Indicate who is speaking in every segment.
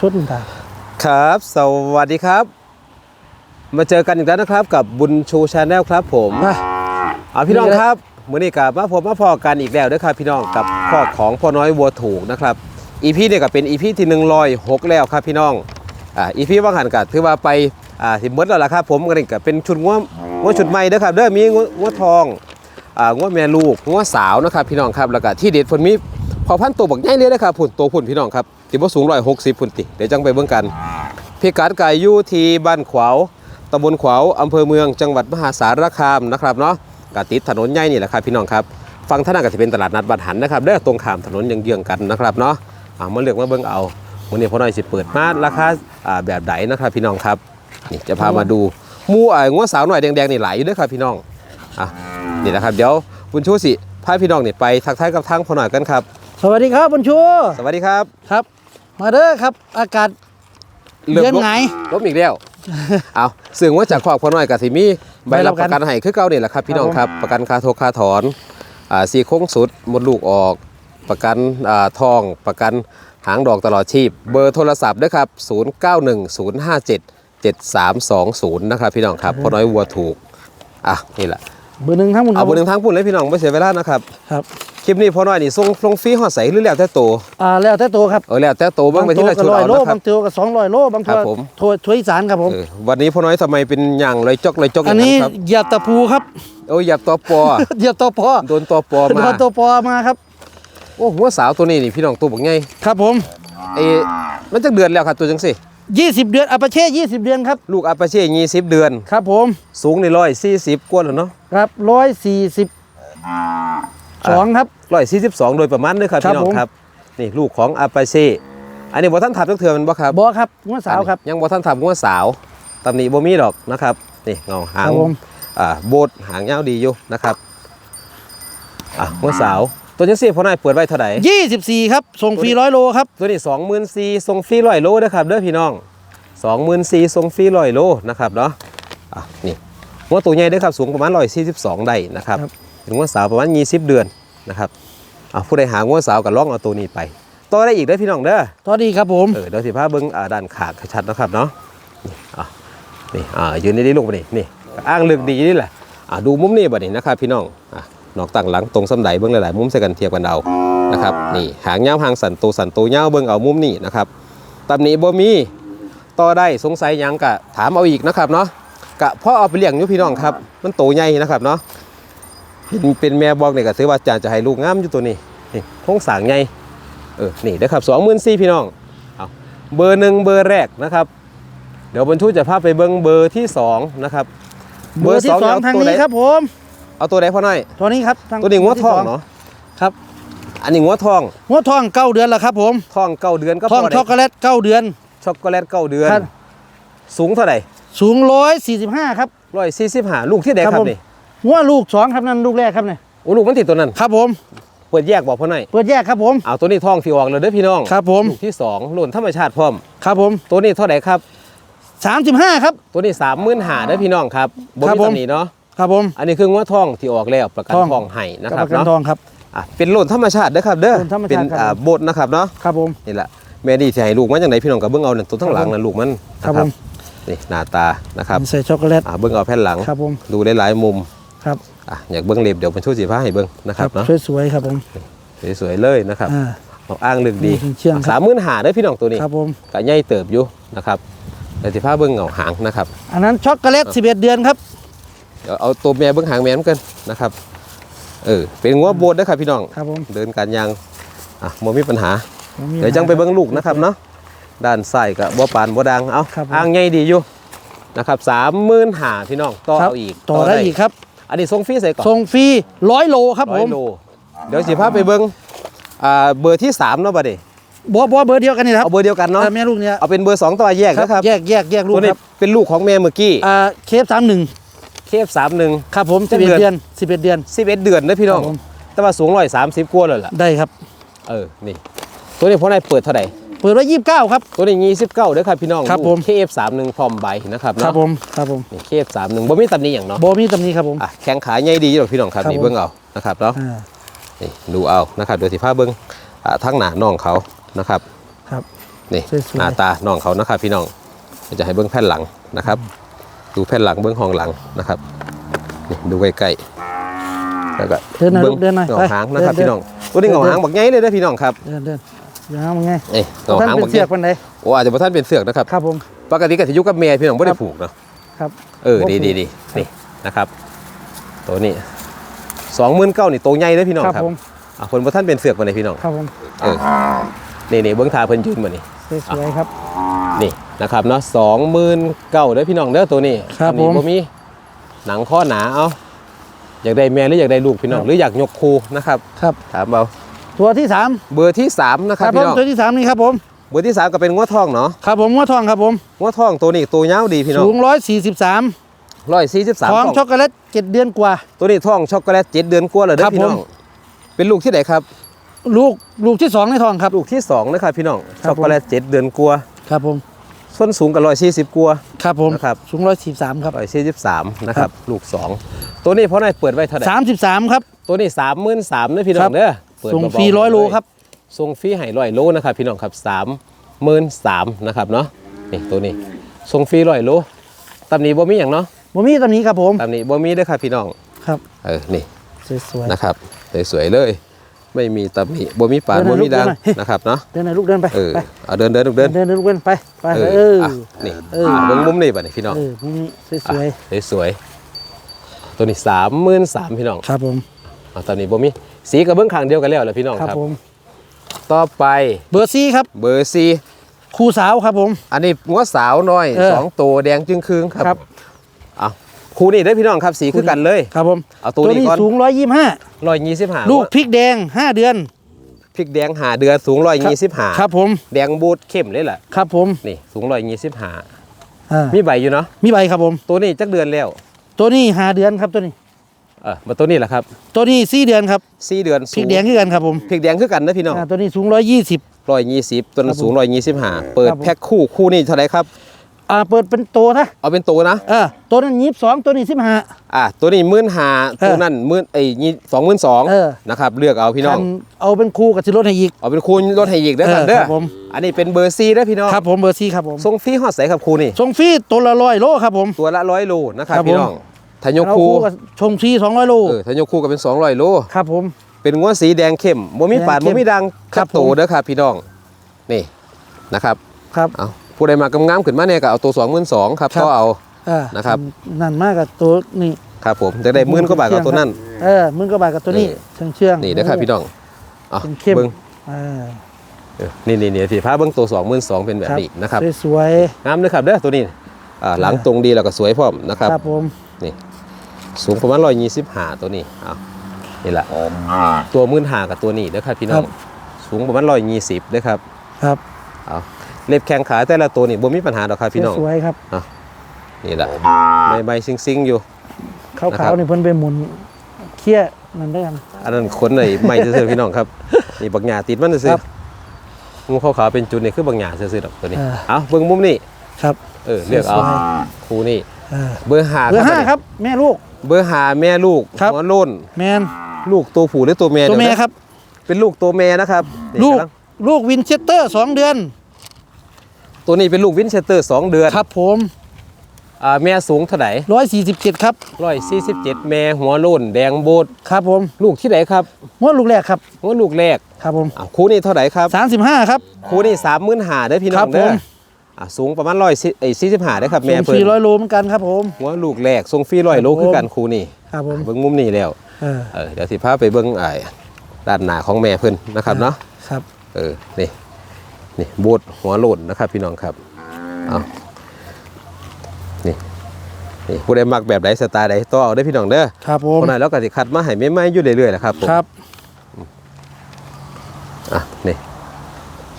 Speaker 1: ชุดต่าง
Speaker 2: ครับ สวัสดีครับ มาเจอกันอีกแล้วนะครับ กับบุญชูชาแนลครับ ผม
Speaker 1: มา
Speaker 2: เอาพี่น้องครับมื้อนี้กับมาพบมาพอกันอีกแล้วนะครับพี่น้องกับข้อของพ่อน้อยวัวถูกนะครับอีพีเนี่ยก็เป็นอีพีที่หนึ่งร้อยหกแล้วครับพี่น้องอ่าอีพีว่างหันกัถือว่าไปอ่าสิมดแล้วล่ะครับ ผมก็นี่ก็เป็นชุดง้วง้วชุดใหม่เด้อครับเด้อมีง้วง้วทองอ่าง้วแม่ลูกง้วสาวนะครับพี่น้องครับแล้วก็ที่เด็ดเพิ่นมีพอพันธุ์ตัวบักใหญ่เลยนะครับผุ่นตัวผุ่นพี่น้องครับ ที่บ่สูงร้อยหกสิบพุ่นติเดี๋ยวจังไปเบิ่งกันพิกัดไก่อยู่ที่บ้านขวาวตำบลขวาวอำเภอเมืองจังหวัดมหาสารคามนะครับเนาะกติดถนนใหญ่นี่แหละครับพี่น้องครับฟังท่านาก็จะเป็นตลาดนัดบ้านหันนะครับเด้อตรงข้ามถนนเยื้องๆกันนะครับเนาะอ่ามาเลือกมาเบิ่งเอาวันนี้พ่อน้อยสิเปิดมาราคาอ่าแบบใดนะครับพี่น้องครับนี่จะพามาดูหมูไอ้งัวสาวหน่อยแดงๆนี่หลายอยู่เด้วยครับพี่น้องอะนี่นะครับเดี๋ยวบุญชูสิพาพี่น้องนี่ไปทักทายกับทางพ่อหน่อยกันครับ
Speaker 1: สวัสดีครับบุญชู
Speaker 2: สวัสดีครับ
Speaker 1: ครับ มาเด้อครับ อากาศเดือนไหน
Speaker 2: ลบอีกแล้ว เอาซึ่งว่าจากขอบพ่อน้อยกับสิมีใบรับประกันให้คือเก่านี่แหละครับ พี่น้องครับประกันค่าโทรค่าถอนอ่าสีโค้งสุดมดลูกออก ประกันอ่าทองประกันหางดอกตลอดชีพ เบอร์โทรศัพท์ด้วยครับ 0910577320 นะครับพี่น้องครับพ่อน้อยวัวถูก อะนี่แหละ
Speaker 1: เบอร์หนึ่งทั้งหมด
Speaker 2: เอาเบอร์หนึ่งทั้งปุ่นเลยพี่น้องไม่เสียเวลานะครับ
Speaker 1: ครับ
Speaker 2: ค ลิปนี้พ่อน้อยนี่ส่งลงฟรีหอดใสหรือแล้วแต่โต
Speaker 1: อ่าแล้วแต่ตัวครับ
Speaker 2: เออแล้วแต่โตเบิ่งไปที่ละ
Speaker 1: บาง
Speaker 2: ชุ
Speaker 1: ตัว
Speaker 2: ด
Speaker 1: ก็ร้อย
Speaker 2: เอา
Speaker 1: โล
Speaker 2: นะครับ
Speaker 1: บางตัวก็สองร้อยโลบางตัว
Speaker 2: ครับผม
Speaker 1: โทรช่วยอีสานครับผม
Speaker 2: เออวันนี้พ่อน้อยทำไมเป็นอย่างไรจอกไรจอกอ
Speaker 1: อั
Speaker 2: ย่านง
Speaker 1: นี้
Speaker 2: นั้นครับ
Speaker 1: เหยียบตะปูครับ
Speaker 2: โอ้ยหยับตัวปอ
Speaker 1: เหยียบตะปอ
Speaker 2: โดนตัวปอ
Speaker 1: โด
Speaker 2: มาน
Speaker 1: ตะปอมาครับ
Speaker 2: โอ้หัวสาวตัวนี้นี่พี่น้องตัวบอกไง
Speaker 1: ครับผม
Speaker 2: เอมันจะเดือนแล้วครับตัวจังสิ
Speaker 1: 20 เดือนอัปเช่20 เดือนครับ
Speaker 2: ลูกอาปาเช่ยี่สิบเดือน
Speaker 1: ครับผม
Speaker 2: สูงในร้อยสี่สิบกว่าแล้วเนาะ
Speaker 1: ครับร้ อยสี่สิบสองครับ
Speaker 2: ร้อยสี่สิบสองโดยประมาณเด้อครับ
Speaker 1: ครับ
Speaker 2: พี่น้อง
Speaker 1: ผม
Speaker 2: ครับ นี่ลูกของอาปาเช่อันนี้บ่ท่านทับตักเถื่อมันบ่ครับ
Speaker 1: บอครับงัวสาวครับ
Speaker 2: ยังบ่ท่านทับหัวสาวตำหนิบ่มีดอกนะครับ นี่เงาหา
Speaker 1: ครั
Speaker 2: ง
Speaker 1: บผม
Speaker 2: อ่าโบดหางยาวดีอยู่นะครับอะหัวสาว ตัวจังสิพ่อนายเปิดไว้เท่าไหร่
Speaker 1: 24 ครับ ส่งฟรีร้อยโลครับ
Speaker 2: ตัวนี้สองหมื่นสี่ทรงฟรีร้อยโลเด้อครับเด้อพี่น้องสองหมื่นสี่ทรงฟรีร้อยโลนะครับเนาะอะนี่หัวตัวใหญ่เด้อครับสูงประมาณร้อยสี่สิบสองได้นะครับ
Speaker 1: ครับ
Speaker 2: เป็นหัวสาวประมาณยี่สิบเดือน นะครับอะผู้ใดหาหัวสาวก็ล่องเอาตัวนี้ไปต่อได้อีกเด้อพี่น้องเด้อ
Speaker 1: ตอนนี้ครับผม
Speaker 2: เออเดี๋ยวสิพาเบิ้งอ่าด้านขาชัดๆนะครับเนาะนี่อะนี่อ่ายืนนี่ลงไปนี่นี่อ้างลึกดีนี่แหละอะดูมุมนี้บ่นี่นะครับพี่น้องอะนอกตั้งหลังตรงสำไดเบิ้งหลายๆมุมใส่กันเทียบกันเอานะครับนี่หางยาวหางสันโตสันโตยาวเบิ้งเอามุมนี้นะครับตำหนิบ่มีต่อได้สงสัยหยังกะถามเอาอีกนะครับเนาะกะพ่อเอาไปเลี้ยงอยู่พี่น้องครับ มันโตใหญ่นะครับเนาะ เป็นเป็นแม่บอกเนี่ยก็ถือว่าจานจะให้ลูกงามอยู่ตัวนี้นี่โครงสร้างใหญ่เออนี่นะครับสองหมื่นสี่พี่น้องเอาเบอร์หนึ่งเบอร์แรกนะครับ เดี๋ยวบรรทุกจะพาไปเบิ้งเบอร์ที่สองนะครับ
Speaker 1: เบอร์ที่สอง
Speaker 2: เา
Speaker 1: ทาง
Speaker 2: ตัว
Speaker 1: นี้
Speaker 2: ไห
Speaker 1: ครับผม
Speaker 2: เอาตัวไหนพ่อหน่อย
Speaker 1: ตัวนี้ครับทาง
Speaker 2: ตัวนี้งัวทอง
Speaker 1: ที่ส
Speaker 2: เนาะ
Speaker 1: ครับ
Speaker 2: อันนี้งัวทอง
Speaker 1: งัวทองเก้าเดือนแล้วครับผม
Speaker 2: ทองเก้าเดือนก็
Speaker 1: ทอง
Speaker 2: พอได้
Speaker 1: ช็อกโกแลตเก้าเดือน
Speaker 2: ช็อกโกแลตเก้าเดือน
Speaker 1: ครับ
Speaker 2: สูงเท่าไหร่
Speaker 1: สูงร้อยสี่สิบห้าครับ
Speaker 2: ร้อยสี่สิบห้าลูกที่ไหน
Speaker 1: ครับ
Speaker 2: ครับ
Speaker 1: ผม
Speaker 2: นี่
Speaker 1: งัวลูกสองครับนั่นลูกแรกครับเนี่ย
Speaker 2: โอ้ลูกมันติดตัวนั้น
Speaker 1: ครับผม
Speaker 2: เปิดแยกบอกพ่อหน่อย
Speaker 1: เปิดแยกครับผม
Speaker 2: เอาตัวนี้ท่องที่ออกเลยเด้อพี่น้อง
Speaker 1: ครับผม
Speaker 2: ลูกที่สองรุ่นธรรมชาติพร้อม
Speaker 1: ครับผม
Speaker 2: ตัวนี้เท่าไหร่ครับ
Speaker 1: สามสิบห้าครับ
Speaker 2: ตัวนี้สามหมื่นหาเด้อพี่น้องครับบ
Speaker 1: ครับ
Speaker 2: มี
Speaker 1: ผม
Speaker 2: ตำหนิเนาะ
Speaker 1: ครับผม
Speaker 2: อันนี้คืองัวท่องที่ออกแล้วประกัน
Speaker 1: ท่อง
Speaker 2: ท่องให้นะ
Speaker 1: กับ
Speaker 2: ครับ
Speaker 1: ประกัน
Speaker 2: เนาะ
Speaker 1: ทองครับ
Speaker 2: อะเป็นรุ่นธรรมชาติเด้อครับเด้อ
Speaker 1: รุ่นธรรมชาติ
Speaker 2: เป็น
Speaker 1: ครับ
Speaker 2: อ่าบดนะครับเนาะ
Speaker 1: ครับผม
Speaker 2: นี่แหละแม่ดีสิให้ลูกมันอย่างไรพี่น้องกับเบิ้งเอานั่นตัวทั้งหลัง
Speaker 1: ครับผม
Speaker 2: นั่นลูกมัน
Speaker 1: ครับ
Speaker 2: นะ
Speaker 1: ผม
Speaker 2: นี่หน้าตานะครับ
Speaker 1: ใส่ช็อกโกแลต
Speaker 2: อะเบิ้งเอาแผ่นหลัง
Speaker 1: ครับผม
Speaker 2: ดูหลายๆมุม
Speaker 1: ครับ
Speaker 2: อะอยากเบิ้งเล็บเดี๋ยวมันช่วยสีผ้าให้เบิ้งนะครับเนาะ
Speaker 1: สวยๆครับผม
Speaker 2: สวยๆเลยนะครับ
Speaker 1: อ่า
Speaker 2: เอาอ้างลึกดี
Speaker 1: นี่เชื่องครับ
Speaker 2: สามหมื่นหาเด้อพี่น้องตัวนี้
Speaker 1: ครับผม
Speaker 2: กะใหญ่เติบอยู่นะครับเดี๋ยวสิพาเบิ้งเหงาหางนะครับ
Speaker 1: อันนั้นช็อกโกแลต11เดือนครับ
Speaker 2: เดี๋ยวเอาตัวแม่เบิ้งหางแม่นกันนะครับเออเป็นงัวโบดนะครับพี่น้อง
Speaker 1: ครับผม
Speaker 2: เดินการยางอะบ่มีปัญหา
Speaker 1: ผมมี
Speaker 2: เดี๋ยวจังไปเบิ้งลูกนะครับเนาะด้านซ้ายก็บ่ปานบ่ดังเอา
Speaker 1: ครับผม
Speaker 2: อ้างใหญ่ดีอยู่นะครับสามหมื่นหาพี่น้องต่อ
Speaker 1: ครับ
Speaker 2: เอาอีก
Speaker 1: ต่อได้อีกครับ
Speaker 2: อันนี้ส่งฟรีใส่ก่อน
Speaker 1: ส่งฟรีร้อยโลครับ
Speaker 2: ร้
Speaker 1: ผ
Speaker 2: อย
Speaker 1: ม
Speaker 2: โลเดี๋ยวสิพาไปเบิ้งอ่าเบอร์ที่สามเนาะบัดนี้
Speaker 1: บอบอเบอร์เดียวกันนี่ครับ
Speaker 2: เอาเบอร์เดียวกันเนาะ
Speaker 1: อ่าแม่ลูกเนี่ย
Speaker 2: เอาเป็นเบอร์สองตัวแยก
Speaker 1: ครับ
Speaker 2: นะครับ
Speaker 1: แยกแยกแยกลูก
Speaker 2: ตัวนี้
Speaker 1: ครับ
Speaker 2: เป็นลูกของแม่เมื่อกี้
Speaker 1: อ่าเคฟสามหนึ่ง
Speaker 2: เคฟสามหนึ่ง
Speaker 1: ครับผม
Speaker 2: เจ็
Speaker 1: สิ
Speaker 2: ด
Speaker 1: บเอ็ด
Speaker 2: เดื
Speaker 1: เดื
Speaker 2: อ
Speaker 1: อน นสิบเอ็ดเดือน
Speaker 2: สิบเอ็ดเดือนนะพี่น้อง
Speaker 1: ครับผม
Speaker 2: แต่ว่าสูงร้อยสามสิบกว่าเลยล่ะ
Speaker 1: ได้ครับ
Speaker 2: เออ นี่ ตัวนี้พ่อนายเปิดเท่าไหร่
Speaker 1: เปิดไว้ยี่สิบเก้าครับ
Speaker 2: ตัวนี้ยี่สิบเก้าเด้อครับพี่น้อง
Speaker 1: ครับผม
Speaker 2: เคฟสามหนึ่งพร้อมใบนะครับ
Speaker 1: ครับ
Speaker 2: เนาะ
Speaker 1: ผมครับผม
Speaker 2: นี่เคฟสามหนึ่งบ่มีตำหนิอย่างเนาะ
Speaker 1: โบมีตำหนี้ครับผม
Speaker 2: อะแข้งขาใหญ่ดีอยู่หรอกพี่น้องครับ
Speaker 1: ครับ
Speaker 2: นี่
Speaker 1: ผม
Speaker 2: เบิ้งเอานะครับเนาะ
Speaker 1: อ่า
Speaker 2: นี่ดูเอานะครับเดี๋ยวสิพาเบิ้งอ่าทั้งหน้าน่องเขานะครับ
Speaker 1: ครับ
Speaker 2: นี่
Speaker 1: สวยๆ
Speaker 2: หน้าตาน้องเขานะครับพี่น้องจะให้เบิ้งแผ่นหลังนะครับ ดูแผ่นหลังเบิ้งห้องหลังนะครับนี่ดูใกล้ๆแล้วก็
Speaker 1: เดินหน่อย
Speaker 2: บิ้
Speaker 1: ลูกเดินหน่อย
Speaker 2: เงา
Speaker 1: ไป
Speaker 2: หางนะครับ
Speaker 1: เดิน
Speaker 2: พี่น้องตัวนี้เงา
Speaker 1: เดิน
Speaker 2: หางบักใหญ่เลยนะพี่น้องครับ
Speaker 1: เดินเดิน ยาวมันไง
Speaker 2: เอ้ยเงา
Speaker 1: ท่าน
Speaker 2: หาง
Speaker 1: เป็น
Speaker 2: บักให
Speaker 1: เสื
Speaker 2: ญ่
Speaker 1: อกวันไหน
Speaker 2: โอ้อาจจะบ่ท่านเป็นเสือกนะครับ
Speaker 1: ครับผม
Speaker 2: ปกติก็จะอยุกับแม่พี่น้องไม่
Speaker 1: ครั
Speaker 2: ได้
Speaker 1: บ
Speaker 2: ผูกเนาะ
Speaker 1: ครับ
Speaker 2: เออ
Speaker 1: บ่
Speaker 2: ดี
Speaker 1: ผูก
Speaker 2: ดีดีนี่นะครับ ตัวนี้สองหมื่นเก้านี่ตัวใหญ่เลยพี่น้อง
Speaker 1: ครับ
Speaker 2: ครับ
Speaker 1: ผม
Speaker 2: อะคนบ่ท่านเป็นเสือกมาเลยพี่น้อง
Speaker 1: ครับผม
Speaker 2: เออนี่นี่เบิ้งทาเพิ่นยืนมานี่
Speaker 1: สวยๆครับ
Speaker 2: นี่นะครับเนาะสองหมื่นเก้าเด้อพี่น้องเด้อตัวนี้
Speaker 1: ครับ
Speaker 2: อันนี้
Speaker 1: ผม
Speaker 2: บ่มีหนังข้อหนาเอาอยากได้แม่หรืออยากได้ลูกพี่น้อง
Speaker 1: ครับ
Speaker 2: หรืออยากยกคูนะครับ
Speaker 1: ครับ
Speaker 2: ถามเอา
Speaker 1: ตัวที่สาม
Speaker 2: เบอร์ที่สามนะค
Speaker 1: ค
Speaker 2: รั
Speaker 1: รั
Speaker 2: บบ
Speaker 1: ผ
Speaker 2: พี่
Speaker 1: ม
Speaker 2: น้อง
Speaker 1: ตัวที่สามนี่ครับผม
Speaker 2: เบอร์ที่สามก็เป็นงัวทองเนาะ
Speaker 1: ครับผมงัวทองครับผม
Speaker 2: งัวทองตัวนี้ตัวยาวดีพี่น้อง
Speaker 1: สูงร้อยสี่สิบสาม
Speaker 2: ร้อยสี่สิบสาม
Speaker 1: ท้องช็อกโกแลตเจ็ดเดือนกว่า
Speaker 2: ตัวนี้ท้องช็อกโกแลตเจ็ดเดือนกว่าเลยเด้
Speaker 1: ครั
Speaker 2: อบพี่น้อง
Speaker 1: ผม
Speaker 2: เป็นลูกที่ไหนครับ
Speaker 1: ลูกลูกที่สองในท้องครับ
Speaker 2: ลูกที่สองนะครับพี่น้อง
Speaker 1: ครับ
Speaker 2: ช็อกโกแลตเจ็ดเดือนกว่า
Speaker 1: ครับผม
Speaker 2: ส้นสูงกับร้อยสี่สิบกว่า
Speaker 1: ครับผม
Speaker 2: นะครับ
Speaker 1: สูงร้อยสี่สามครับ
Speaker 2: ร้อยสี่สิบสามนะครับลูกสองตัวนี้เพราะนายเปิดไว้เท่าไหร่
Speaker 1: สามสิบสามครับ
Speaker 2: ตัวนี้สามหมื่นสามนะพี่น้อ
Speaker 1: ครั
Speaker 2: ง
Speaker 1: บ
Speaker 2: เด้อ เปิด
Speaker 1: ส่ง
Speaker 2: เบาๆ
Speaker 1: ฟรีร้อยโลครับ
Speaker 2: ส่งฟรีให้ร้อยโลนะครับพี่น้องครับสามหมื่นสามนะครับเนาะนี่ตัวนี้ส่งฟรีร้อยโลตำหนี้บ่มีอย่างเนาะ
Speaker 1: ผมมีตำนี้ครับผม
Speaker 2: ตำหนี้บ่มีเด้อครับพี่น้อง
Speaker 1: ครับ
Speaker 2: เออนี่
Speaker 1: สวย
Speaker 2: นะครับสวยๆเลยไม่มีตำหนิบ่มีปาน
Speaker 1: เดินหน่
Speaker 2: บ่
Speaker 1: อย
Speaker 2: มีดัง
Speaker 1: ลูกเดินหน่อย
Speaker 2: นะครับเนาะ
Speaker 1: ๆเดินหน่อยลูกเดินไป
Speaker 2: เออ
Speaker 1: ไป
Speaker 2: เอาเดินเดินลูกเดิน
Speaker 1: เดินเดินลูกเดินไปไป
Speaker 2: เอ
Speaker 1: เอ
Speaker 2: อ
Speaker 1: อ
Speaker 2: อะนี่
Speaker 1: เออ
Speaker 2: อะเบิ่งมุมนี่บัดนี้พี่น้อง
Speaker 1: เออพวกนี้สวย
Speaker 2: อะสวยๆตัวนี้สามหมื่นสามพี่น้อง
Speaker 1: ๆครับผม
Speaker 2: เอาตำหนิบ่มี สีกับเบิ่งข้างเดียวกันแล้วแหละพี่น้อง
Speaker 1: ครับ
Speaker 2: ครับ
Speaker 1: ผม
Speaker 2: ต่อไป
Speaker 1: เบอร์ซี่ครับ
Speaker 2: เบอร์ซี
Speaker 1: คู่สาวครับผม
Speaker 2: อันนี้งัวสาวน้อย
Speaker 1: เออ
Speaker 2: สองตัวแดงจึงคืงครับ
Speaker 1: ครับ
Speaker 2: เอาคู่นี้ได้อพี่น้องครับสีคือกันเลย
Speaker 1: ครับผม
Speaker 2: เอาตัวนี้ก่อน
Speaker 1: สูงร้อยยี่ห้า
Speaker 2: ร้อยยี่สิบห้า
Speaker 1: ลูกพริกแดงห้าเดือน
Speaker 2: พริกแดงหาเดือนสูงร้อยยี่สิบห้า
Speaker 1: ครับผม
Speaker 2: แดงบูดเข้มเลยแหละ
Speaker 1: ครับผม
Speaker 2: นี่สูงร้อยยี่สิบห้า
Speaker 1: อ่า
Speaker 2: มีใบอยู่เนาะ
Speaker 1: มีใบครับผม
Speaker 2: ตัวนี้จักเดือนแล้ว
Speaker 1: ตัวนี้ห้าเดือนครับตัวนี้
Speaker 2: เออมาตัวนี้แหละครับ
Speaker 1: ตัวนี้สี่เดือนครับ
Speaker 2: สี่เดือน
Speaker 1: พริกแดงคือกันครับผม
Speaker 2: พริกแดงคือกันนะพี่น้อง
Speaker 1: อ่าตัวนี้สูงร้อยยี่สิบ
Speaker 2: ร้อยยี่สิบตัวนั้น
Speaker 1: ครับผม
Speaker 2: สูงร้อยยี่สิบห้าเปิด
Speaker 1: ครับผม
Speaker 2: แพ็คคู่คู่นี้เท่าไหรครับ
Speaker 1: อ่าเปิดเป็นโตนะ
Speaker 2: เอาเป็นตัวนะ
Speaker 1: เออตัวนั้นยี่สิบสองตัวนี้สิบห้า
Speaker 2: อะตัวนี้หมื่นห้า
Speaker 1: เออ
Speaker 2: ตัวนั้นหมื่นไอ้ยี่สองหมื่นสอง
Speaker 1: เออ
Speaker 2: นะครับเลือกเอาพี่น้อง
Speaker 1: เอาเป็นคู่กับสิรถให้อีก
Speaker 2: เอาเป็นคูณรถให้อีกเด้อครับ
Speaker 1: เออ
Speaker 2: เด้อ
Speaker 1: ครับผม
Speaker 2: อันนี้เป็นเบอร์ซีเด้อพี่น้อง
Speaker 1: ครับผมเบอร์ซี่ครับผม
Speaker 2: ส่งฟรีฮอดใสครับครูนี่
Speaker 1: ส่งฟรีตัวละร้อยโลครับผม
Speaker 2: ตัวละร้อยโลนะครับ
Speaker 1: ครับ
Speaker 2: พี่
Speaker 1: ผม
Speaker 2: น้อง ทายก
Speaker 1: เอา
Speaker 2: คู
Speaker 1: คู่ กับชงฟรีสองร้อยโล
Speaker 2: เออทายกคูก็เป็น 200 โล
Speaker 1: ครับผม
Speaker 2: เป็นงวสีแดงเข้มบ่มีปาด
Speaker 1: แดงเข้
Speaker 2: บ่
Speaker 1: ม
Speaker 2: มีดัง
Speaker 1: ครับ
Speaker 2: โต
Speaker 1: ผม
Speaker 2: เด้อครับพี่น้อง นี่นะครับ
Speaker 1: ครับ
Speaker 2: เอาผู้ใดมากำงามขึ้นมาเนี่ยก็เอาตัว22,000ครับ
Speaker 1: ครับ
Speaker 2: ก็เอา
Speaker 1: อ่า
Speaker 2: นะครับ
Speaker 1: นั่นมากกับตัวนี้
Speaker 2: ครับผมจะได้หมื่นกว่าบาทกับตัวนั้น
Speaker 1: เออมึงก็บาทกับตัวนี้
Speaker 2: เออ
Speaker 1: เชื่องเชื่อง
Speaker 2: นี่เด้อครับพี่น้องเอา
Speaker 1: เป็นเข้ม
Speaker 2: เบิ่ง
Speaker 1: อ่า
Speaker 2: เออนี่นี่นี่พี่พาเบิ่งตัว22,000เป็นแบบนี้นะครับ
Speaker 1: สวย
Speaker 2: งามเด้อครับเด้อตัวนี้อ่าหลังตรงดีแล้วก็สวยพร้อมนะค
Speaker 1: ๆ
Speaker 2: รับ
Speaker 1: ครับผม
Speaker 2: นี่ สูงประมาณ125ตัวนี้เอานี่แหละตัวมื่นหากับตัวนี้เด้อครับพี่น้องสูงประมาณ120เด้อครับ
Speaker 1: ครับ
Speaker 2: เอาเล็บแข้งขาแต่ละตัวนี่บ่มีปัญหาดอกครับพี่น้อง
Speaker 1: สวยๆครับ
Speaker 2: นี่แหละใบใบซิงซิงๆอยู่
Speaker 1: ขา
Speaker 2: นะครั
Speaker 1: ว
Speaker 2: บ
Speaker 1: ๆนี่เพิ่นไปหมุนเคี้ยนั่นได้กัน
Speaker 2: อันนั้นขนเลยไม่ซื่อๆพี่น้องครับนี่บักหญ้าติดมันซื่อ
Speaker 1: ครับ
Speaker 2: ๆงูขาวๆเป็นจุดนี่คือบักหญ้าซื่อๆดอกตัวนี้
Speaker 1: เออ
Speaker 2: เอาเบิ่งมุมนี่
Speaker 1: ครับ
Speaker 2: เออเลือกเอา
Speaker 1: สวย
Speaker 2: คู่นี่
Speaker 1: เออ
Speaker 2: เบอร์หา
Speaker 1: เบอร์ห้าครับ แม่ลูก
Speaker 2: เบอร์หาแม่ลูก
Speaker 1: ครับ
Speaker 2: หัวโล้น
Speaker 1: แมน
Speaker 2: ลูกตัวผู้หรือตัวแม่
Speaker 1: ตัวแม่
Speaker 2: เดี๋ยนะ
Speaker 1: ครับ
Speaker 2: เป็นลูกตัวแม่นะครับนี่
Speaker 1: ลูก
Speaker 2: กำง
Speaker 1: ลูกวินเชสเตอร์สองเดือน
Speaker 2: ตัวนี้เป็นลูกวินเชสเตอร์สองเดือน
Speaker 1: ครับผม
Speaker 2: อ่าแม่สูงเท่าไหร่
Speaker 1: ร้อยสี่สิบเจ็ดครับ
Speaker 2: ร้อยสี่สิบเจ็ดแม่หัวโล้นแดงโบด
Speaker 1: ครับผม
Speaker 2: ลูกที่ไหนครับ
Speaker 1: หัวลูกแรกครับ
Speaker 2: หัวลูกแรก
Speaker 1: ครับผม
Speaker 2: อ้าวคู่นี้เท่าไหร่ครับ
Speaker 1: สามสิบห้าครับ
Speaker 2: ครูนี่สามหมื่นหาได้อพี่น้
Speaker 1: ค
Speaker 2: อ
Speaker 1: รั
Speaker 2: ง
Speaker 1: บ
Speaker 2: เด้อ
Speaker 1: ผม
Speaker 2: อะสูงประมาณร้อยสี่สิบห้าได้อครับ
Speaker 1: ส่
Speaker 2: แม่
Speaker 1: งฟ
Speaker 2: เพิ่
Speaker 1: รี
Speaker 2: น
Speaker 1: ร้อยโลเหมือนกันครับผม
Speaker 2: หัวลูกแรกทรงฟรีร้อยโล
Speaker 1: ครับผม
Speaker 2: คือกันครูนี่
Speaker 1: ครับผม
Speaker 2: เบิ้งมุมนี้แล้ว
Speaker 1: เออ
Speaker 2: เออเดี๋ยวสิพาไปเบิ้งไอ้ด้านหน้าของแม่เพิ่นนะครับเนาะ
Speaker 1: ครับ
Speaker 2: เออนี่นี่บูดหัวโลดนะครับ พี่น้องครับเอานี่นี่ผู้ใดมักแบบใดสไตล์ใดต่อเอาได้อพี่น้องเด้อ
Speaker 1: ครับผม
Speaker 2: คนไหนแล้วก็สิคัดมาให้ไม่ไม่อยู่เรื่อยๆแหละครับผม
Speaker 1: ครับ
Speaker 2: อะนี่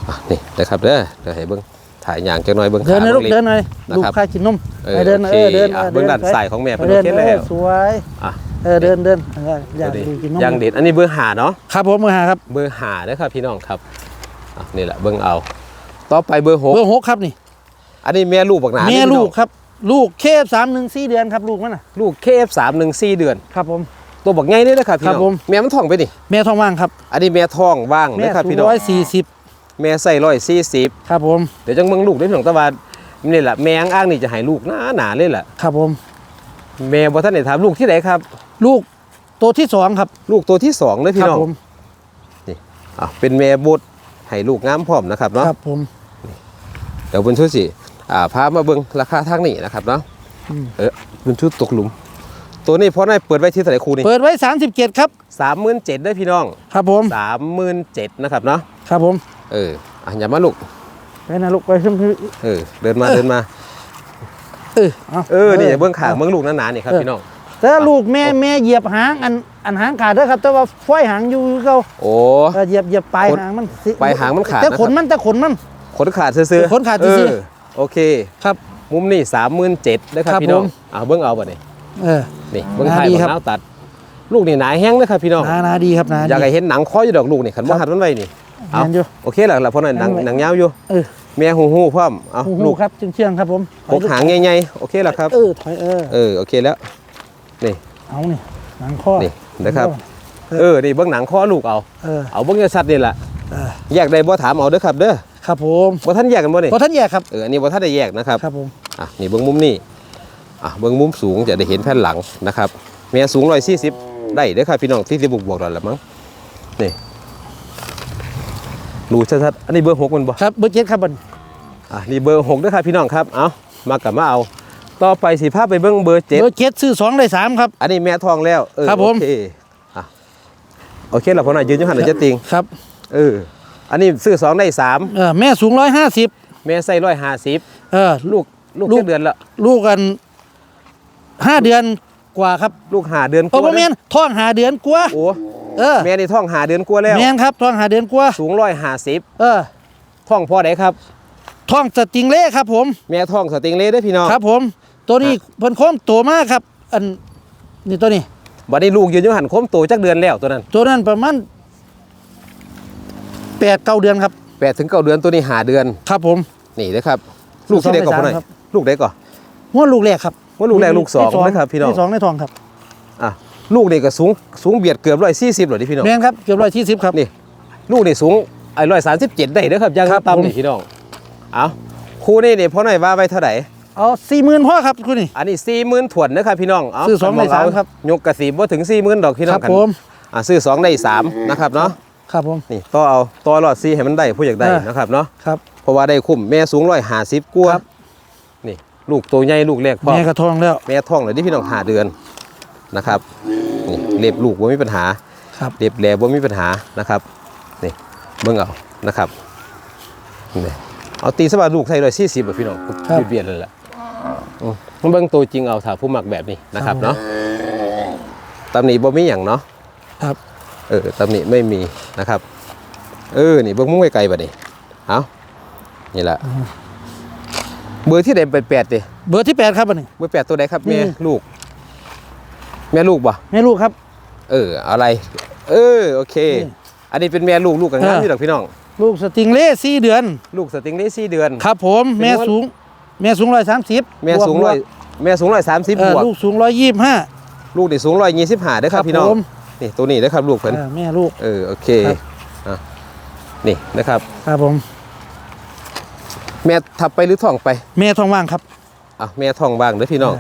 Speaker 2: อะนี่นะครับเด้อเดี๋ยวให้เบิ้ง ถ่ายอย่างจังหน่อยเบิ้ง
Speaker 1: เดินหน่อย
Speaker 2: ขา
Speaker 1: ลูก
Speaker 2: บิ่ง
Speaker 1: เดินหน่อย
Speaker 2: นะ
Speaker 1: ลูก
Speaker 2: ครับ
Speaker 1: ค่ากินนม
Speaker 2: เออ
Speaker 1: ไปเดิน
Speaker 2: โอเค
Speaker 1: เออเดิน
Speaker 2: อะ
Speaker 1: ออ
Speaker 2: เบื้องด้าน
Speaker 1: ไป
Speaker 2: ซ้ายของแม่เพิ่น
Speaker 1: เดิน
Speaker 2: โอเคแล้ว
Speaker 1: เออสวย
Speaker 2: อะ
Speaker 1: เออเดินเดินเอออยากดูกินนม
Speaker 2: ยางเด็ดอันนี้เบอร์หาเนาะ
Speaker 1: ครับผมมือหาครับ
Speaker 2: เบอร์หาเด้อครับพี่น้องครับอะนี่แหละเบิ้งเอา ต่อไปเบอร์หก
Speaker 1: เบอร์หกครับนี่
Speaker 2: อันนี้แม่ลูกบักหนา
Speaker 1: แม่
Speaker 2: นี่พี่
Speaker 1: ลู
Speaker 2: น้
Speaker 1: ก
Speaker 2: อง
Speaker 1: ครับ ลูกเคฟสามหนึ่งสี่เดือนครับลูกมันน่ะ
Speaker 2: ลูกเคฟสามหนึ่งสี่เดือน
Speaker 1: ครับผม
Speaker 2: ตัวบักใหญ่นี่นะครับพี่
Speaker 1: ครับ
Speaker 2: น้อ
Speaker 1: ผ
Speaker 2: ง
Speaker 1: ม
Speaker 2: แม่มันท้องไปนี่
Speaker 1: แม่ท้องว่างครับ
Speaker 2: อันนี้แม่ท้องว่าง
Speaker 1: แม่
Speaker 2: นะครับ
Speaker 1: สู
Speaker 2: พี่
Speaker 1: ง
Speaker 2: น้อง
Speaker 1: ร้อยสี่สิบ
Speaker 2: แม่ใส่ร้อยสี่สิบ
Speaker 1: ครับผม
Speaker 2: เดี๋ยวจังเบิ่งลูกได้พี่น้องแตะวันนี่แหละแม่อ้างๆนี่จะให้ลูกหนาหนาๆเลยแหละ
Speaker 1: ครับผม
Speaker 2: แม่บ่ท่านได้ถามลูกที่ไหนครับ
Speaker 1: ลูกตัวที่สองครับ
Speaker 2: ลูกตัวที่สองเลยพี่
Speaker 1: ครั
Speaker 2: น้อง
Speaker 1: ผม
Speaker 2: อะเป็นแม่บดให้ลูกงามพร้อมนะครับเนาะ
Speaker 1: ครับผม
Speaker 2: เดี๋ยวบุญชุดสิอ่าพามาเบิ่งราคาทางนี้นะครับเนาะ
Speaker 1: อืม
Speaker 2: เออบุญชุดตกหลุม ตัวนี้พอได้เปิดไว้ที่เท่าไหร่ครูนี่
Speaker 1: เปิดไว้ 37 ครับ
Speaker 2: สามหมื่นเจ็ดได้อพี่น้อง
Speaker 1: ครับผม
Speaker 2: สามหมื่นเจ็ดนะครับเนาะ
Speaker 1: ครับผม
Speaker 2: เอออะอย่ามาลูก
Speaker 1: ไปนะลูกไปขึ้น
Speaker 2: เออ เดินมาเดินมา
Speaker 1: เออเอา
Speaker 2: เออนี่เบื้องขางเบื้องลูกหนาๆนี่ครับ
Speaker 1: เออ
Speaker 2: พี่น้อง
Speaker 1: แต่ลูกแม่แม่เหยียบหางอันอันหางขาดเด้อครับ แต่ว่าฝ้อยหางอยู่คือเขา
Speaker 2: โอ้
Speaker 1: เออเหยียบเหยียบปลาย
Speaker 2: ขน
Speaker 1: หางมันสิ
Speaker 2: ปลายหางมันขาด
Speaker 1: แต่
Speaker 2: นะครับ
Speaker 1: ขนมันแต่ขนมัน
Speaker 2: ขนขาดซื่อๆ
Speaker 1: ขนขาดซื่อๆ
Speaker 2: เโอเค
Speaker 1: ครับ
Speaker 2: มุมนี่สามหมื่นเจ็ดนะครับ
Speaker 1: ครับ
Speaker 2: พี่น้อง
Speaker 1: ผม
Speaker 2: เอาเบื้องเอาบ่นี่
Speaker 1: เออ
Speaker 2: นี่เบื้อง
Speaker 1: หนา
Speaker 2: ไทย
Speaker 1: ดี
Speaker 2: เบื้
Speaker 1: ครั
Speaker 2: อง
Speaker 1: บ
Speaker 2: น้าวตัด ลูกนี่หนาแห้งนะครับพี่น้อง
Speaker 1: นานาดีครับนา
Speaker 2: อยาก
Speaker 1: ดี
Speaker 2: ให้เห็นหนังคออยู่ดอกลูกนี่ขันว่าหัดมันไว้นี่ เอา
Speaker 1: แม่นอยู่
Speaker 2: โอเคแหละละเพราะนั่นหนัง
Speaker 1: แม่นไว้
Speaker 2: หนังยาวอยู่
Speaker 1: เออ
Speaker 2: แม่หูหูพร้อมเอา
Speaker 1: หู
Speaker 2: ลูก
Speaker 1: ครับเชื่องๆครับผม
Speaker 2: หกหางใหญ่ๆโอเคแล้วครับ
Speaker 1: เออถอยเออ
Speaker 2: เออโอเคแล้วนี่
Speaker 1: เอานี่หนังข้อ
Speaker 2: นี่นะครับ เออนี่เบื้องหนังคอลูกเอา
Speaker 1: เออ
Speaker 2: เอาเบื้องชัดนี่แหละ
Speaker 1: เออ
Speaker 2: แยกได้บ่ถามเอาเด้อครับเด้อ
Speaker 1: ครับผม
Speaker 2: บ่ท่านแยกกันบ่นี่
Speaker 1: พอท่านแยกครับ
Speaker 2: เอออันนี้บ่ท่านได้แยกนะครับ
Speaker 1: ครับผม
Speaker 2: อะนี่เบื้องมุมนี่อะเบื้องมุมสูงจะได้เห็นแผ่นหลังนะครับแม่สูง140ได้เด้อครับพี่น้องที่สิบบวกๆแล้วละมั้งนี่ ดูชัดๆอันนี้เบอร์หกมันบ่
Speaker 1: ครับเบอร์เจ็ดครับบัน
Speaker 2: อะนี่เบอร์หกด้วยครับพี่น้องครับเอามากลับมาเอา ต่อไปสิภาพไปเบิ้งเบอร์เจ็ด
Speaker 1: เบอร์เจ็ดซื้อสองได้สามครับ
Speaker 2: อันนี้แม่ทองแล้วเออ
Speaker 1: ครับผม
Speaker 2: โอเคอะโอเคเราพอหน่อยยืนอยูหันหน่อยจะติง
Speaker 1: ครับ
Speaker 2: เอออันนี้ซื้อสองได้สาม
Speaker 1: เออแม่สูงร้อยห้าสิบ
Speaker 2: แม่ใส่ร้อยห้าสิบ
Speaker 1: เออ
Speaker 2: ลูกลูก
Speaker 1: ลูก
Speaker 2: เจ็ดเดือนละ
Speaker 1: ลูกกันห้าเดือนกว่าครับ
Speaker 2: ลูกหาเดือนก
Speaker 1: โอ้
Speaker 2: ว่า
Speaker 1: พ่อแม่นท้องหาเดือนกว่า
Speaker 2: โอ้
Speaker 1: เออ
Speaker 2: แม่นี่ท้องหาเดือนกว่าแล้ว
Speaker 1: แม่นครับท้องหาเดือนกว่า
Speaker 2: สูงร้อยห้าสิบ
Speaker 1: เออ
Speaker 2: ท้องพ่อไหนครับ
Speaker 1: ท้องสติงเล่ครับผม
Speaker 2: แม่ท้องสติงเล่ได้พี่น้อง
Speaker 1: ครับผม ตัวนี้เพิ่นโค้มโตมากครับ อันนี่ตัวนี้
Speaker 2: บัดนี้ลูกยืนอยูหันโค้มโตจักเดือนแล้วตัวนั้น
Speaker 1: ตัวนั้นประมาณแปดเก้าเดือนครับ
Speaker 2: แปดถึงเก้าเดือนตัวนี้หาเดือน
Speaker 1: ครับผม
Speaker 2: นี่นะครับ ลูกที่ได้ก่อนพ่อหน่อย
Speaker 1: ครับ
Speaker 2: ลูกได้ก่อน
Speaker 1: หัวลูกแรกครับ
Speaker 2: ว่าลูกแรกลูกสองนะครับพี่น้อง
Speaker 1: ที่สองในทองครับ
Speaker 2: อะ ลูกนี่ก็สูงสูงเบียดเกือบร้อยสี่สิบเลยพี่น้อง
Speaker 1: แม่นครับเกือบร้อยที่สิบครับ
Speaker 2: นี่ลูกนี่สูงไอ้ร้อยสามสิบเจ็ดได้เด้อครับยัง
Speaker 1: ครับ
Speaker 2: ต่ำนี่
Speaker 1: ผม
Speaker 2: พี่น้องเอาคู่นี่นี่พ่อหน่อยว่าไปเท่าไหร่
Speaker 1: เอาสี่หมื่นพ่อครับคุณนี่
Speaker 2: อันนี้สี่หมื่นถวนนะครับพี่น้องเอา
Speaker 1: ซื้อสองได้สามครับ
Speaker 2: ยกกระสีบ่ถึงสี่หมื่นดอกพี่น้
Speaker 1: ค
Speaker 2: อ
Speaker 1: รั
Speaker 2: ง
Speaker 1: บ
Speaker 2: กัน
Speaker 1: ผม
Speaker 2: อะซื้อสองได้สามนะครับเนาะ
Speaker 1: ครับผม
Speaker 2: นี่ต่อเอาต่อหลอดซีให้มันได้ผู้อยากได้
Speaker 1: อ่า
Speaker 2: นะครับเนาะ
Speaker 1: ครับ
Speaker 2: เพราะว่าได้คุ้มแม่สูงร้อยห้าสิบกว่า
Speaker 1: ครับ
Speaker 2: นี่ลูกตัวใหญ่ลูกแรกพ่อ
Speaker 1: แม่กระทองแล้ว
Speaker 2: แม่ท้องเลยที่พี่น้องหาเดือน นะครับนี่เล็บลูกบ่มีปัญหา
Speaker 1: ครับ
Speaker 2: เรียบแหลบ่มีปัญหานะครับนี่เบิ่งเอานะครับนี่เอาตีสบาลูกไทยร้อยสี่สิบพี่น้อง
Speaker 1: ครับ
Speaker 2: เบียดๆเลยแหละอืมมันเบิ่งตัวจริงเอาถ้าผู้มักแบบนี้นะครับ
Speaker 1: ครับ
Speaker 2: เนาะตำหนิบ่มีหยังเนาะ
Speaker 1: ครับ
Speaker 2: เออตำหนิไม่มีนะครับ เออนี่เบิ่งมุ้งไกลๆบัดนี้เอานี่แหละเบอร์ที่ใดเป็นแปดดิ
Speaker 1: เบอร์ที่แปดครับอันนี้
Speaker 2: เบอร์แปดตัวใดครับ
Speaker 1: นี่
Speaker 2: แม่ลูก แม่ลูกบ่
Speaker 1: แม่ลูกครับ
Speaker 2: เอออะไร เออโอเค
Speaker 1: นี่
Speaker 2: อันนี้เป็นแม่ลูกลูกกันงาม
Speaker 1: เออ
Speaker 2: ที่ดอกพี่น้อง
Speaker 1: ลูกสติงเล่สี่เดือน
Speaker 2: ลูกสติงได้สี่เดือน
Speaker 1: ครับผม
Speaker 2: เป็น
Speaker 1: แม่
Speaker 2: ว่า
Speaker 1: สูง แม่สูงร้อยสามสิบ
Speaker 2: แม่สูงร้อยแม่สูงร้อยสามสิบ
Speaker 1: เอบอ
Speaker 2: วก
Speaker 1: ลูกสูงร้อยยี่สิบห้า
Speaker 2: ลูกนี่สูงร้อยยี่สิบห้าเด้อครับพี่น้อง
Speaker 1: ผม
Speaker 2: นี่ตัวนี้เด้อครับลูกเพิ่น
Speaker 1: เออแม่ลูก
Speaker 2: เออโอเค
Speaker 1: ครับ
Speaker 2: อะนี่นะครับ
Speaker 1: ครับผม
Speaker 2: แม่ทับไปหรือท่องไป
Speaker 1: แม่ท้องว่างครับ
Speaker 2: อะแม่ท่องบ้างเด้อพี่น้อง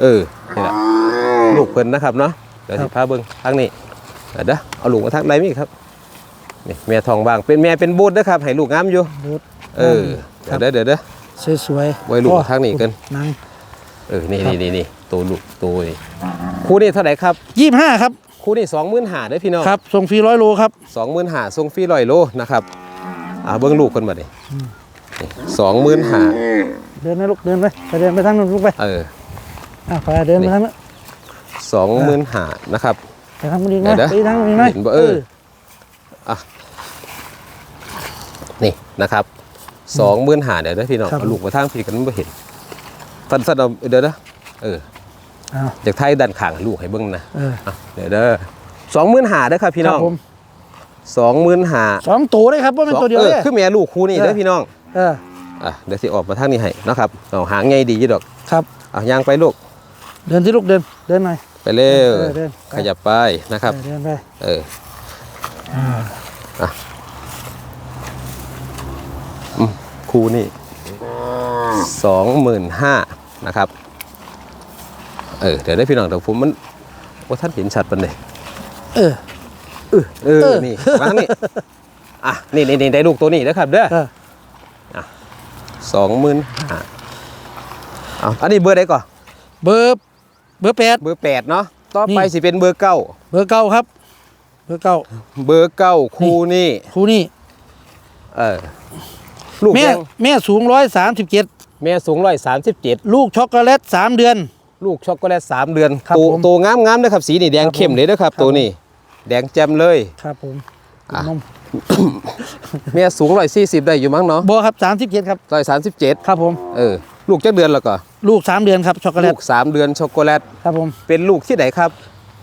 Speaker 2: เออนี่แหละ ลูกเพิ่นนะครับเนาะเดี๋ยว
Speaker 1: ครั
Speaker 2: สิ
Speaker 1: บ
Speaker 2: พาเบิ่งทางนี้เดี๋ยวเด้อเอาลูกมาทักได้มีครับนี่แม่ท่องบ้างเป็นแม่เป็นบูดเด้อครับให้ลูกงามอยู่
Speaker 1: บูด
Speaker 2: เออ
Speaker 1: ครั
Speaker 2: เดี๋ย
Speaker 1: บ
Speaker 2: วเด้อเดี๋ยวเด้อ
Speaker 1: สวยๆ
Speaker 2: ไว้ลูก
Speaker 1: พ่อ
Speaker 2: ทางนี้กัน
Speaker 1: หนัง
Speaker 2: เออนี่นี่นี่นี่ตัวลูกตัวนี่คู่นี้เท่าไหร่ครับ
Speaker 1: ยี่สิบห้าครับ
Speaker 2: คู่นี้สองหมื่นหาเด้อพี่น้อง
Speaker 1: ครับส่งฟรีร้อยโลครับ
Speaker 2: สองหมื่นหาส่งฟรีร้อยโลนะครับอ่าเบิ้งลูกคนมาดิสองหมื่นหา
Speaker 1: เดินไปลูกเดินไปไปเดินไปทางนู้นลูกไป
Speaker 2: เออ
Speaker 1: อะไปเดินไปทางนู้น
Speaker 2: สองหมื่นหานะครับ
Speaker 1: ไปทางนู้นอีก
Speaker 2: เดี๋
Speaker 1: นะ
Speaker 2: ยวนะ
Speaker 1: ไปทางนู้นอีกหน่อย
Speaker 2: เห็นบ่เออนี่นะครับสองหมื่นหาเดี๋ยวเด้อพี่น้องเอาลูกมาทางพี่กันไม่เห็นสันสันเอาเดี๋ยวเด้อเออ
Speaker 1: อ้าว
Speaker 2: จากไทยดันขางลูกให้เบิ้งนะ
Speaker 1: เออ
Speaker 2: อะเดี๋ยวเด้อสองหมื่นหาเด้อครับพี่น้อง
Speaker 1: ครับผม
Speaker 2: สองหมื่นหา
Speaker 1: สองตัวเลยครับว่าเป็นตัวเดียว
Speaker 2: เอ
Speaker 1: เล
Speaker 2: อยคือแม่ลูกคู่นี่
Speaker 1: เออ
Speaker 2: เด้อพี่น้อง
Speaker 1: เออ
Speaker 2: อะเดี๋ยวสิออกมาทางนี้ให้นะครับเอาหางไงดีอยี่ดอก
Speaker 1: ครับ
Speaker 2: อะย่างไปลูก
Speaker 1: เดินที่ลูกเดินเดินหน่อย
Speaker 2: ไปเร็ว
Speaker 1: เออเดินไป
Speaker 2: ขยับไปนะครับ
Speaker 1: เออเดินไป
Speaker 2: เออคู่นี่สองหมื่นห้านะครับ เออ เดี๋ยวได้พี่น้องเดี๋ยวผมมันว่าท่านเห็นชัดปันเลย
Speaker 1: เออ
Speaker 2: เออเออ นี่มาทางนี้อะ นี่นี่นี่ได้ลูกตัวนี้นะครับเด้อ
Speaker 1: เออ
Speaker 2: สองหมื่นห้าเอาอันนี้เบอร์ใดก่อน
Speaker 1: เบอร์ เบอร์แปด
Speaker 2: เบอร์แปดเนาะต่อไป
Speaker 1: นี่
Speaker 2: สิเป็นเบอร์เก้า
Speaker 1: เบอร์เก้าครับ เบอร์เก้า
Speaker 2: เบอร์เก้าคู่นี่
Speaker 1: คู่นี้
Speaker 2: เออลูก
Speaker 1: แม่
Speaker 2: ยัง
Speaker 1: แม่สูงร้อยสามสิบเจ็ด
Speaker 2: แม่สูงร้อยสามสิบเจ็ด
Speaker 1: ลูกช็อกโกแลตสามเดือน
Speaker 2: ลูกช็อกโกแลตสามเดือน
Speaker 1: ครับ
Speaker 2: ตัว
Speaker 1: ผม
Speaker 2: ตัวงามงามๆนะครับสีนี่แดง
Speaker 1: ครับผม
Speaker 2: เข้มเลยนะครับ
Speaker 1: ครับ
Speaker 2: ตัวนี้ แดงแจ่มเลย
Speaker 1: ครับผม
Speaker 2: อะ
Speaker 1: นม
Speaker 2: แม่สูงร้อยสี่สิบได้อยู่มั้งเนาะ
Speaker 1: บอครับสามสิบเจ็ดครับ
Speaker 2: ร้อยสามสิบเจ็ด
Speaker 1: ครับผม
Speaker 2: เออ ลูกจักเดือนแล้วก็
Speaker 1: ลูกสามเดือนครับช็อกโกแล
Speaker 2: ลู
Speaker 1: ต
Speaker 2: กสามเดือนช็อกโกแลต
Speaker 1: ครับผม
Speaker 2: เป็นลูกที่ไหนครับ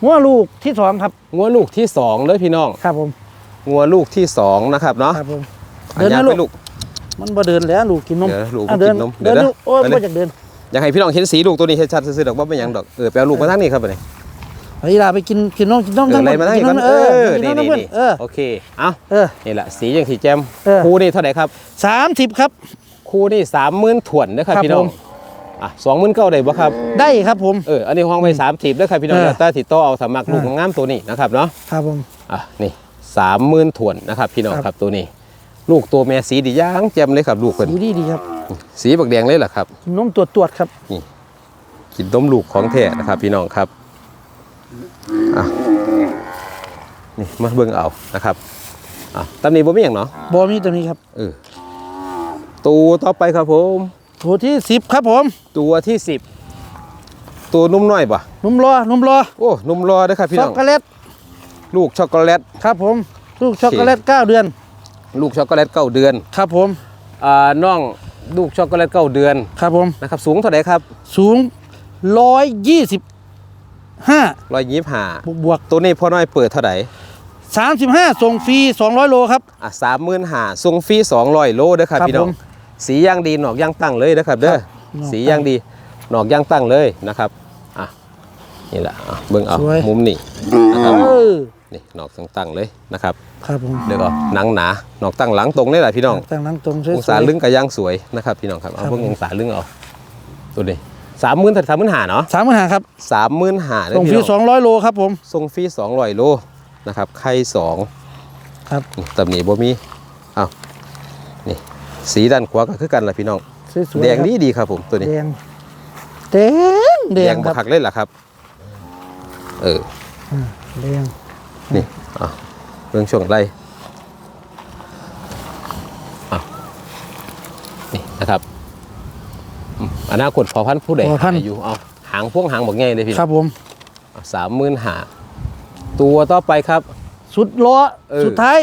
Speaker 1: หัวลูกที่สองครับ
Speaker 2: งัวลูกที่สองเลยพี่น้อง
Speaker 1: ครับผม
Speaker 2: งัวลูกที่สองนะครับเนาะ
Speaker 1: ครับผม
Speaker 2: อัน
Speaker 1: เดิน
Speaker 2: ยา
Speaker 1: นะ
Speaker 2: ไป
Speaker 1: ลู
Speaker 2: ลู
Speaker 1: ก
Speaker 2: ก
Speaker 1: มันบ่เดินแล้วลูกกินนม
Speaker 2: เดี๋ยวลูก
Speaker 1: อะ
Speaker 2: กินนม
Speaker 1: เดิน
Speaker 2: เดี๋ยวนะ
Speaker 1: ลูกโอ้ย
Speaker 2: ไปเลย
Speaker 1: บ่อยากเดิน
Speaker 2: อยากให้พี่น้องเห็นสีลูกตัวนี้ชัดๆซื่อๆดอกว่าเป็นหยังดอกเออไปเอาลูกมาทางนี้ครับไปเลย
Speaker 1: ไปลาไปกินกินนมกินนม
Speaker 2: เอออะไรมาทางนี้
Speaker 1: กิ
Speaker 2: ก่อน
Speaker 1: ม
Speaker 2: เออ
Speaker 1: กิ
Speaker 2: นี่
Speaker 1: นนม
Speaker 2: นี่
Speaker 1: เพื่อน
Speaker 2: นี่
Speaker 1: เออ
Speaker 2: โอเคเอ้า
Speaker 1: เออ
Speaker 2: นี่แหละสีอย่างสีแจ่ม
Speaker 1: เออ
Speaker 2: คู่นี่เท่าไหร่ครับ
Speaker 1: สามสิบครับ
Speaker 2: คู่นี่สามหมื่นถ่วนนะครับ
Speaker 1: ครับ
Speaker 2: พี่น้อง
Speaker 1: ผม
Speaker 2: อะสองหมื่นเก้าได้บ่ครับ
Speaker 1: ได้ครับผม
Speaker 2: เอออันนี้ห้องไปสามสิบด้วยครับพี่น้อง
Speaker 1: เออ
Speaker 2: แล้วแต่ติดต่อเอาสมัครลูก
Speaker 1: เออ
Speaker 2: งามตัวนี้นะครับเนาะ
Speaker 1: ครับผม
Speaker 2: อะนี่สามหมื่นถ่วนนะครับพี่น้อง
Speaker 1: ครับ
Speaker 2: ครับตัวนี้ ลูกตัวแม่สีดีย่างแจ่มเลยครับลูกเพิ่น
Speaker 1: ดีดีดีครับ
Speaker 2: สีบักแดงเลยเหรอครับ
Speaker 1: กินนมตรวจตรวจครับ
Speaker 2: กินนมลูกของแท้นะครับพี่น้องครับอะนี่มาเบิ่งเอานะครับอะตำหนี้บ่มีหยังเนาะ
Speaker 1: บอมีตัวนี้ครับ
Speaker 2: เออ ตัวต่อไปครับผม
Speaker 1: ตัวที่สิบครับผม
Speaker 2: ตัวที่สิบตัวนุ่มน้อยป่ะ
Speaker 1: นุ่มรอนุ่มรอ
Speaker 2: โอ้นุ่มรอเด้อครับพี่
Speaker 1: ช็
Speaker 2: น้
Speaker 1: อ
Speaker 2: อกง
Speaker 1: โกแลต
Speaker 2: ลูกช็อกโกแลต
Speaker 1: ครับผม ลูกช็อกโกแลตเก้าเดือน
Speaker 2: ลูกช็อกโกแลตเก้าเดือน
Speaker 1: ครับผม
Speaker 2: อ่าน้องลูกช็อกโกแลตเก้าเดือน
Speaker 1: ครับผม
Speaker 2: นะครับสูงเท่าไหร่ครับ
Speaker 1: สูงร้อยยี่สิบห้า
Speaker 2: ร้อยยี่สิบห้า
Speaker 1: บวกบวก
Speaker 2: ตัวนี้พ่อน้อยเปิดเท่าไหร่
Speaker 1: สามสิบห้าส่งฟรีสองร้อยโลครับ
Speaker 2: อะสามหมื่นห้าส่งฟรีสองร้อยโลเด้อครับ
Speaker 1: ครับ
Speaker 2: พี่น้อง
Speaker 1: ผม
Speaker 2: สีย่างดีหนอกย่างตั้งเลยนะครับเด้อ
Speaker 1: ครับหนอก
Speaker 2: สีย่างดีหนอกย่างตั้งเลยนะครับอะนี่แหละอะเบิ่งเอา
Speaker 1: สวย
Speaker 2: มุมนี่นะครับ
Speaker 1: เออ
Speaker 2: นี่หนอกตั้งๆเลยนะครับ
Speaker 1: ครับผม
Speaker 2: เดี๋ยวก็หนังหนาหนอกตั้งหลังตรงเลยแหละพี่น้อง
Speaker 1: ตั้งนั่งตรงสวย
Speaker 2: องศาลึงกับย่างสวยนะครับพี่น้องครับเอา
Speaker 1: ครับ
Speaker 2: เพิ่งองศาลึงเอาตัวนี้สามหมื่นสามหมื่นหาเนาะ
Speaker 1: สามปัญหาครับ
Speaker 2: สามหมื่นหา
Speaker 1: ส่งฟรีสองร้อยโลครับผม
Speaker 2: ส่งฟรีสองร้อยโลนะครับไข่สอง
Speaker 1: ครับ
Speaker 2: ตำหนิบ่มีเอานี่ สีด้านขวาก็คือกันละพี่น้อง
Speaker 1: สวยๆ
Speaker 2: แดง
Speaker 1: ครับ
Speaker 2: ดีดีครับผมตัวนี้
Speaker 1: แดงแดงแดง
Speaker 2: บ่
Speaker 1: ครับ
Speaker 2: คักเลยล่ะครับ เออ
Speaker 1: แดง
Speaker 2: นี่อะเรื่องช่วงไรอะนี่นะครับอืมอนาคตพอพันธุ์ผู้ใดหาอยู่เอาหางพ่วงหางบอกไงเลยพี่
Speaker 1: ครับผม
Speaker 2: สามหมื่นหาตัวต่อไปครับ
Speaker 1: สุดล้อ
Speaker 2: เออ
Speaker 1: สุดท้าย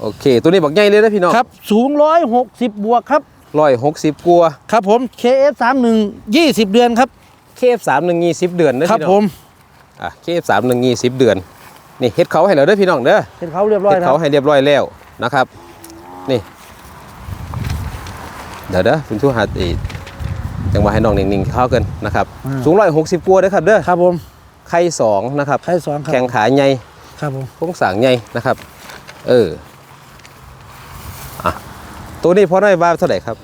Speaker 2: โอเค ตัวนี้บอกไงเลยนะพี่น้อง
Speaker 1: ครับ สูงร้อยหกสิบบวกครับ
Speaker 2: ร้อยหกสิบกัว
Speaker 1: ครับผม KS สามหนึ่งยี่สิบเดือนครับ
Speaker 2: เคฟสามหนึ่งยี่สิบเดือนนะ
Speaker 1: ครับ
Speaker 2: พี่น้อง
Speaker 1: ผม
Speaker 2: อะเคฟสามหนึ่งยี่สิบเดือน นี่เฮ็ดเขาให้แล้วเด้อพี่น้องเด้อ
Speaker 1: เป็นเขาเรียบร้อย
Speaker 2: เฮ็ด
Speaker 1: แล้
Speaker 2: เขา
Speaker 1: ว
Speaker 2: ให้เรียบร้อยแล้วนะครับ นี่ เดี๋ยวเด้อคุณชูหัดอีกจังหวะให้น้องนิ่งๆเข้ากันนะครับ สูงร้อยหกสิบกัวเด้อครับเด้อ
Speaker 1: ครับผม
Speaker 2: ไข่สองนะครับ
Speaker 1: ใครสองครับ
Speaker 2: แข้งขาใหญ่
Speaker 1: ครับผม
Speaker 2: โครงสร้างใหญ่นะครับ เอออะ ตัวนี้พอได้บ้าเท่าไหร่ครับ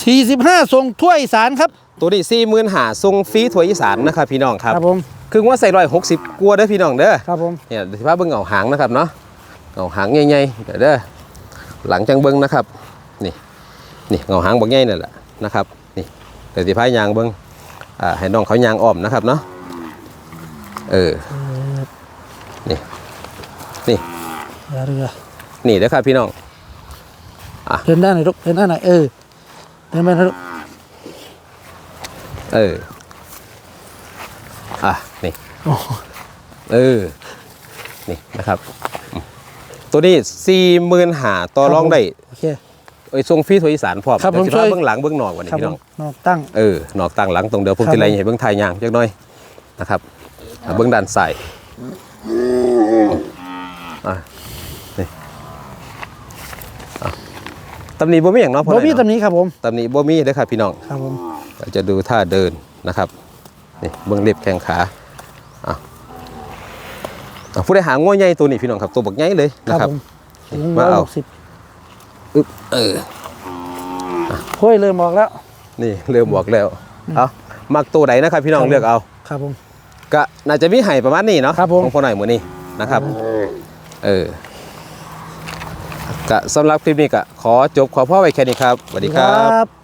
Speaker 1: สี่สิบห้าส่งถ้วยอีสารครับ
Speaker 2: ตัวนี้สี่หมื่นหาทรงฟรีถั่วอีสานนะครับพี่น้องครับ
Speaker 1: ครับผม
Speaker 2: คือว่าใส่ร้อยหกสิบกัวเด้อพี่น้องเด้อ
Speaker 1: ครับผม
Speaker 2: เนี่ยเดี๋ยวสิพาเบิ้งเหงาหางนะครับเนาะเหงาหางใหญ่ๆเดี๋ยวเด้อหลังจังเบิ้งนะครับ นี่นี่เหงาหางบักใหญ่นั่นแหละนะครับนี่เดี๋ยวสิพายางเบิ้งอ่าให้น้องเขายางอ้อมนะครับเนาะเออนี่นี่
Speaker 1: อย่าเรือ
Speaker 2: นี่เด้อครับพี่น้อง
Speaker 1: เดินด้านไหนลูกเดินด้านไหนเออเดินไปนะลูก
Speaker 2: เอออะนี่
Speaker 1: โอ้
Speaker 2: เออนี่นะครับอืมตัวนี้สี่หมื่นหาต่อรองได้
Speaker 1: โอเค
Speaker 2: เอ้ยทรงฟรีถั่วอีสานพร้อม
Speaker 1: ครับผม
Speaker 2: เดี๋ยวสิ
Speaker 1: ช่วย
Speaker 2: พาเบื้องหลังเบื้องนอกวันนี้
Speaker 1: ครับ
Speaker 2: พี่
Speaker 1: ผ
Speaker 2: น้
Speaker 1: ม
Speaker 2: อง
Speaker 1: นอกตั้ง
Speaker 2: เออนอกต่างหลังตรงเดี๋ยวผม
Speaker 1: ครับ
Speaker 2: จะไล่
Speaker 1: ผม
Speaker 2: ให้เบื้องไทายยางจักหน่อยนะครับอะเบื้องด้านซ้ายอะ ตำหนิบ่มีอย่างเนาะพ่อ
Speaker 1: บ่มีตำหนิครับผม
Speaker 2: ตำหนิบ่มีเด้อครับพี่น้อง
Speaker 1: ครับผม
Speaker 2: จะดูท่าเดินนะครับนี่เบื้องเล็บแข้งขาอะผู้ได้หางงอใหญ่ตัวนี้พี่น้องครับตัวบักใหญ่เลยนะครับ
Speaker 1: มา
Speaker 2: เอา
Speaker 1: สิบ
Speaker 2: อึบเออ
Speaker 1: ห้วยเริ่มบอกแล้ว
Speaker 2: นี่เริ่มบอกแล้วเอามักตัวไหนนะครับ พี่น้องเลือกเอา
Speaker 1: ครับผม
Speaker 2: ก็น่าจะมีไห่ประมาณนี้เนาะ
Speaker 1: ครับผม
Speaker 2: ของพ่อหน่อยเหมือนนี้นะครับ เออ กะสำหรับคลิปนี้ก็ขอจบขอพ่อไว้แค่นี้ครับสวัสดี
Speaker 1: ครับ